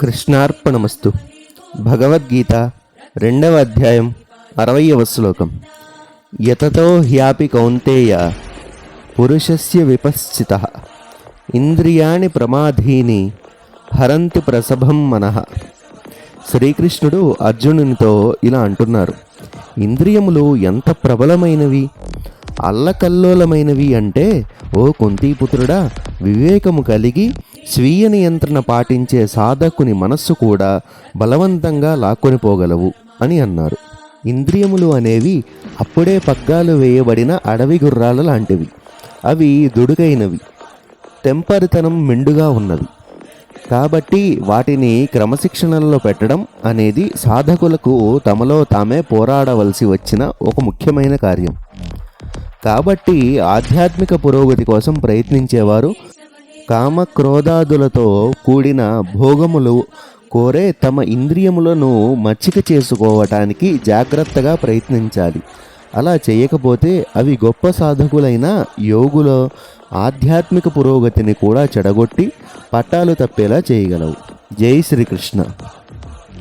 కృష్ణార్పణమస్తు. భగవద్గీత రెండవ అధ్యాయం అరవయవ శ్లోకం. యతతో హ్యాపి కౌంతేయ పురుషస్య విపశ్చిత. ఇంద్రియాణి ప్రమాధీని హరంతి ప్రసభం మనః. శ్రీకృష్ణుడు అర్జునునితో ఇలా అంటున్నారు. ఇంద్రియములు ఎంత ప్రబలమైనవి అల్లకల్లోలమైనవి అంటే ఓ కుంతీపుత్రుడా వివేకము కలిగి స్వీయ నియంత్రణ పాటించే సాధకుని మనస్సు కూడా బలవంతంగా లాక్కొనిపోగలవు అని అన్నారు. ఇంద్రియములు అనేవి అప్పుడే పగ్గాలు వేయబడిన అడవి గుర్రాల లాంటివి. అవి దుడుకైనవి తెంపరితనం మెండుగా ఉన్నవి కాబట్టి వాటిని క్రమశిక్షణలో పెట్టడం అనేది సాధకులకు తమలో తామే పోరాడవలసి వచ్చిన ఒక ముఖ్యమైన కార్యం. కాబట్టి ఆధ్యాత్మిక పురోగతి కోసం ప్రయత్నించేవారు కామక్రోధాదులతో కూడిన భోగములు కోరే తమ ఇంద్రియములను మచ్చిక చేసుకోవటానికి జాగ్రత్తగా ప్రయత్నించాలి. అలా చేయకపోతే అవి గొప్ప సాధకులైన యోగుల ఆధ్యాత్మిక పురోగతిని కూడా చెడగొట్టి పట్టాలు తప్పేలా చేయగలవు. జై శ్రీకృష్ణ.